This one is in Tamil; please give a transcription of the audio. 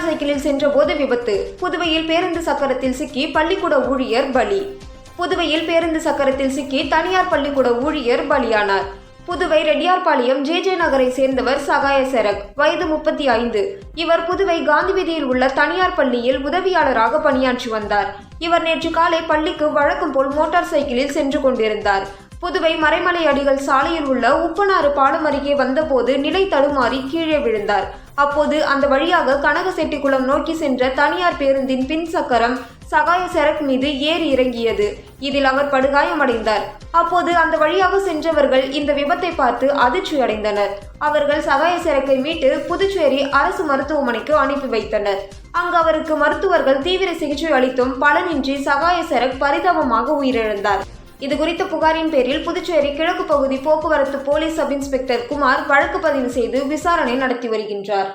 சைக்கிளில் சென்றபோது விபத்து. புதுவையில் பேருந்து சக்கரத்தில் சிக்கி பள்ளிக்கூட ஊழியர் பலி. புதுவையில் பேருந்து சக்கரத்தில் சிக்கி தனியார் பள்ளிக்கூட ஊழியர் பலியானார். புதுவை ரெட்டியார்பாளையம் ஜே ஜே நகரை சேர்ந்தவர் சகாய செரக் வயது முப்பத்தி ஐந்து. இவர் புதுவை காந்தி வீதியில் உள்ள தனியார் பள்ளியில் உதவியாளராக பணியாற்றி வந்தார். இவர் நேற்று காலை பள்ளிக்கு வழக்கம் போல் மோட்டார் சைக்கிளில் சென்று கொண்டிருந்தார். புதுவை மறைமலை அடிகள் சாலையில் உள்ள உப்பனாறு பாலம் அருகே வந்தபோது நிலை தடுமாறி கீழே விழுந்தார். அப்போது அந்த வழியாக கனகசெட்டிக்குளம் நோக்கி சென்ற தனியார் பேருந்தின் பின் சக்கரம் சகாய சரக் மீது ஏறி இறங்கியது. இதில் அவர் படுகாயமடைந்தார். அப்போது அந்த வழியாக சென்றவர்கள் இந்த விபத்தை பார்த்து அதிர்ச்சி அடைந்தனர். அவர்கள் சகாய சரக்கை மீட்டு புதுச்சேரி அரசு மருத்துவமனைக்கு அனுப்பி வைத்தனர். அங்கு அவருக்கு மருத்துவர்கள் தீவிர சிகிச்சை அளித்தும் பலனின்றி சகாய சரக் பரிதாபமாக உயிரிழந்தார். இது குறித்த புகாரின் பேரில் புதுச்சேரி கிழக்கு பகுதி போக்குவரத்து போலீஸ் சப் இன்ஸ்பெக்டர் குமார் வழக்கு பதிவு செய்து விசாரணை நடத்தி வருகின்றார்.